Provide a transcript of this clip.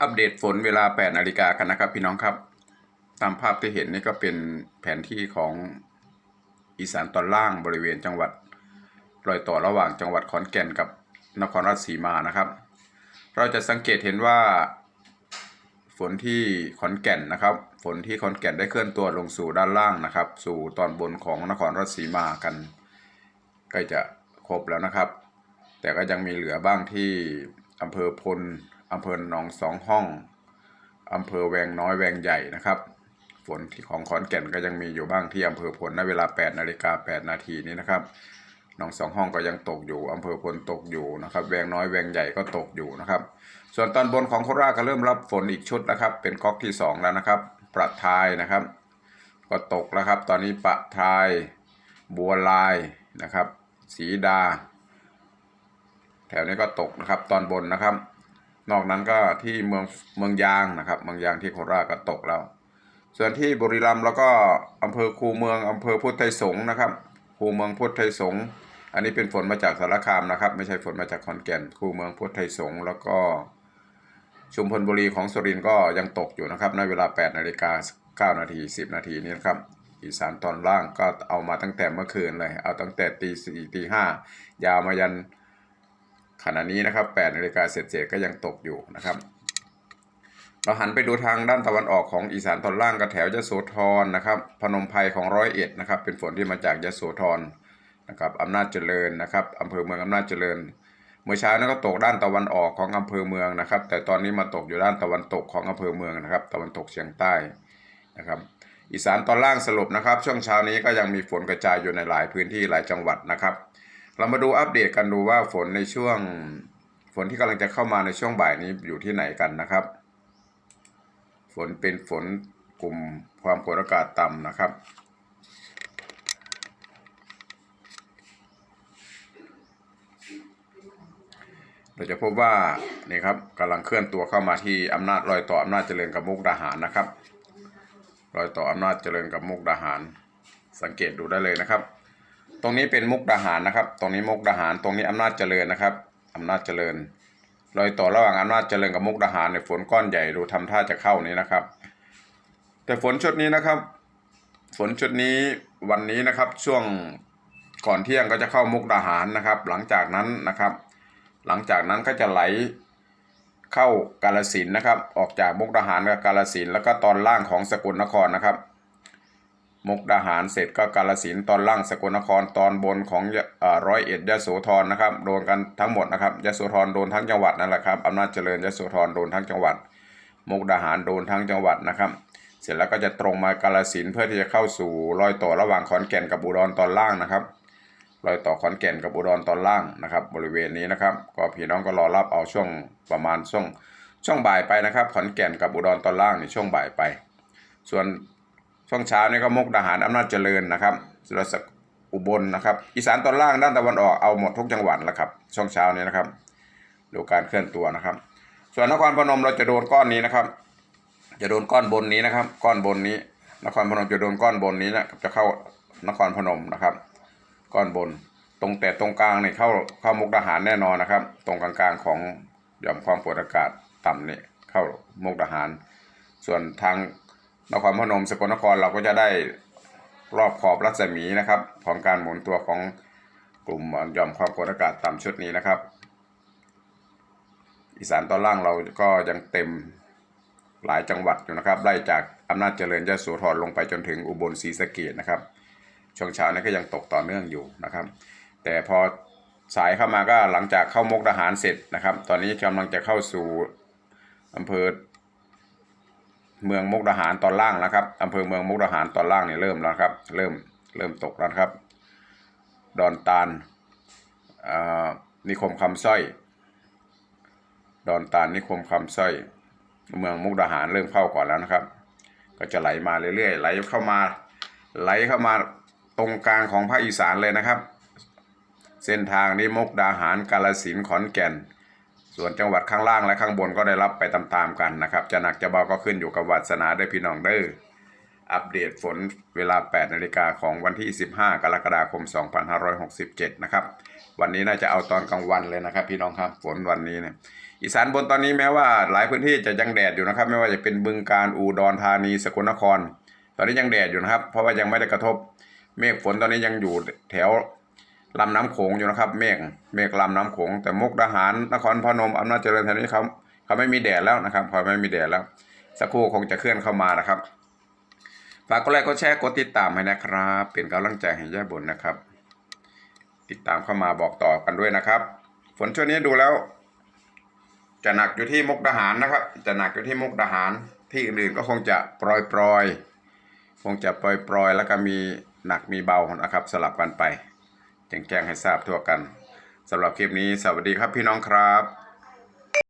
อัปเดตฝนเวลา 8 นาฬิกากันนะครับ พี่น้องครับ ตามภาพที่เห็นนี่ก็เป็นแผนที่ของอีสานตอนล่างบริเวณจังหวัดรอยต่อระหว่างจังหวัดขอนแก่นกับนครราชสีมานะครับ เราจะสังเกตเห็นว่า ฝนที่ขอนแก่นนะครับ ฝนที่ขอนแก่นได้เคลื่อนตัวลงสู่ด้านล่างนะครับ สู่ตอนบนของนครราชสีมากันใกล้จะครบแล้วนะครับ แต่ก็ยังมีเหลือบ้างที่อำเภอพล อำเภอหนองสองห้องอำเภอแวงน้อยแวงใหญ่นะครับฝนที่ของขอนแก่นก็ยังมีอยู่บ้างที่อำเภอพลณเวลา8นาฬิกา8นาทีนี้นะครับหนองสองห้องก็ยังตกอยู่อำเภอพลตกอยู่นะครับ แวงน้อยแวงใหญ่ก็ตกอยู่นะครับ ส่วนตอนบนของโคราชก็เริ่มรับฝนอีกชุดนะครับ เป็นก๊อกที่ 2 แล้วนะครับ ประทายนะครับ ก็ตกแล้วครับ ตอนนี้ประทายบัวลายนะครับ สีดา แถวนี้ก็ตกนะครับ ตอนบนนะครับ นอกนั้นก็ที่เมืองเมืองยางนะครับ เมืองยางที่โคราชก็ตกแล้ว ส่วนที่บุรีรัมย์แล้วก็อำเภอคูเมืองอำเภอพุทธไทยสงนะครับ คูเมืองพุทธไทยสงอันนี้เป็นฝนมาจากสารคามนะครับ ไม่ใช่ฝนมาจากขอนแก่น คูเมืองพุทธไทยสงแล้วก็ชุมพลบุรีของสุรินทร์ก็ยังตกอยู่นะครับในเวลา8นาฬิกา9นาที10 นาทีนี้นะครับอีสานตอนล่างก็เอามาตั้งแต่เมื่อคืนเลย เอาตั้งแต่ตีสี่ตีห้ายาวมายัน ขณะนี้นะครับ8นาฬิกาเศษๆก็ยังตกอยู่นะครับเราหันไปดูทางด้านตะวันออกของอีสานตอนล่างก็แถวยโสธรนะครับพนมไพรของร้อยเอ็ดนะครับเป็นฝนที่มาจากยโสธรนะครับอำนาจเจริญนะครับอำเภอเมืองอำนาจเจริญ เมื่อเช้านั้นก็ตกด้านตะวันออกของอำเภอเมืองนะครับ แต่ตอนนี้มาตกอยู่ด้านตะวันตกของอำเภอเมืองนะครับ ตะวันตกเฉียงใต้นะครับอีสานตอนล่างสรุปนะครับ ช่วงเช้านี้ก็ยังมีฝนกระจายอยู่ในหลายพื้นที่หลายจังหวัดนะครับ เรามาดูอัปเดตกันดูว่าฝนในช่วงฝนที่กำลังจะเข้ามาในช่วงบ่ายนี้อยู่ที่ไหนกันนะครับ ฝนเป็นฝนกลุ่มความกดอากาศต่ำนะครับ เราจะพบว่านี่ครับกำลังเคลื่อนตัวเข้ามาที่อำนาจรอยต่ออำนาจเจริญกับมุกดาหารนะครับรอยต่ออำนาจเจริญกับมุกดาหาร สังเกตดูได้เลยนะครับ ตรงนี้เป็นมุกดาหารนะครับ ตรงนี้มุกดาหาร ตรงนี้อำนาจเจริญนะครับอำนาจเจริญรอยต่อระหว่างอำนาจเจริญกับมุกดาหารในยฝนก้อนใหญ่ดูทำท่าจะเข้านี้นะครับ แต่ฝนชุดนี้นะครับ ฝนชุดนี้วันนี้นะครับช่วงก่อนเที่ยงก็จะเข้ามุกดาหารนะครับ หลังจากนั้นนะครับ หลังจากนั้นก็จะไหลเข้ากาลสินนะครับ ออกจากมุกดาหารกับกาลสินแล้วก็ตอนล่างของสกลนครนะครับ มุกดาหารเสร็จก็กาลสินตอนล่างสกลนครตอนบนของร้อยเอ็ดยโสธรนะครับโดนกันทั้งหมดนะครับยโสธรโดนทั้งจังหวัดนั่นแหละครับอำนาจเจริญยโสธรโดนทั้งจังหวัด มุกดาหารโดนทั้งจังหวัดนะครับ เสร็จแล้วก็จะตรงมากาลสินเพื่อที่จะเข้าสู่รอยต่อระหว่างขอนแก่นกับอุดรตอนล่างนะครับรอยต่อขอนแก่นกับอุดรตอนล่างนะครับ บริเวณนี้นะครับ ก็พี่น้องก็รอรับเอาช่วงประมาณช่วงช่วงบ่ายไปนะครับ ขอนแก่นกับอุดรตอนล่างในช่วงบ่ายไป ส่วน ช่วงเช้านี่ก็มุกดาหารอำนาจเจริญนะครับสุรศักดิ์อุบลนะครับ อีสานตอนล่างด้านตะวันออกเอาหมดทุกจังหวัดแล้วครับ ช่วงเช้านี้นะครับดูการเคลื่อนตัวนะครับ ส่วนนครพนมเราจะโดนก้อนนี้นะครับ จะโดนก้อนบนนี้นะครับ ก้อนบนนี้ นครพนมจะโดนก้อนบนนี้นะจะเข้านครพนมนะครับ ก้อนบน ตรงแต่ตรงกลางเนี่ยเข้าเข้ามุกดาหารแน่นอนนะครับ ตรงกลางๆของหย่อมความกดอากาศต่ำเนี่ยเข้ามุกดาหาร ส่วนทาง นครพนมสกลนครเราก็จะได้รอบขอบรัศมีนะครับ ของการหมุนตัวของกลุ่มหย่อมความกดอากาศต่ำชุดนี้นะครับ อีสานตอนล่างเราก็ยังเต็มหลายจังหวัดอยู่นะครับไล่จากอำนาจเจริญยโสธรลงไปจนถึงอุบลศรีสะเกษนะครับ ช่วงเช้านี้ก็ยังตกต่อเนื่องอยู่นะครับ แต่พอสายเข้ามาก็หลังจากเข้ามกดาหารเสร็จนะครับ ตอนนี้กำลังจะเข้าสู่อำเภอ เมืองมุกดาหารตอนล่างแล้วครับอำเภอเมืองมุกดาหารตอนล่างเนี่ยเริ่มแล้วครับ เริ่มเริ่มตกแล้วครับ ดอนตาลอ่านิคมคำสร้อย ดอนตาลนิคมคำสร้อย เมืองมุกดาหารเริ่มเข้าก่อนแล้วนะครับ ก็จะไหลมาเรื่อยๆไหลเข้ามา ไหลเข้ามาตรงกลางของภาคอีสานเลยนะครับ เส้นทางนี้มุกดาหารกาลสินขอนแก่น ส่วนจังหวัดข้างล่างและข้างบนก็ได้รับไปตามๆกันนะครับ จะหนักจะเบาก็ขึ้นอยู่กับวาสนาได้พี่น้องเด้ออัปเดตฝนเวลา 8 นาฬิกาของวันที่ 15 กรกฎาคม 2567 นะครับ วันนี้น่าจะเอาตอนกลางวันเลยนะครับ พี่น้องครับ ฝนวันนี้เนี่ย อีสานบนตอนนี้แม้ว่าหลายพื้นที่จะยังแดดอยู่นะครับ ไม่ว่าจะเป็นบึงการอุดรธานี สกลนคร ตอนนี้ยังแดดอยู่นะครับ เพราะว่ายังไม่ได้กระทบ เมฆฝนตอนนี้ยังอยู่แถว ลำน้ำโขงอยู่นะครับ เมฆเมฆลำน้ำโขง แต่มุกดาหารนครพนมอำนาจเจริญแถวนี้เขาเขาไม่มีแดดแล้วนะครับเขาไม่มีแดดแล้ว สักครู่คงจะเคลื่อนเข้ามานะครับฝากกดไลค์กดแชร์กดติดตามให้นะครับ เป็นกำลังใจให้ย่าบุญนะครับ ติดตามเข้ามาบอกต่อกันด้วยนะครับ ฝนช่วงนี้ดูแล้ว จะหนักอยู่ที่มุกดาหารนะครับ จะหนักอยู่ที่มุกดาหารที่อื่นๆก็คงจะปรอยๆคงจะปรอยๆแล้วก็มีหนักมีเบานะครับสลับกันไป แจ้งแจ้งให้ทราบทั่วกันสำหรับคลิปนี้สวัสดีครับพี่น้องครับ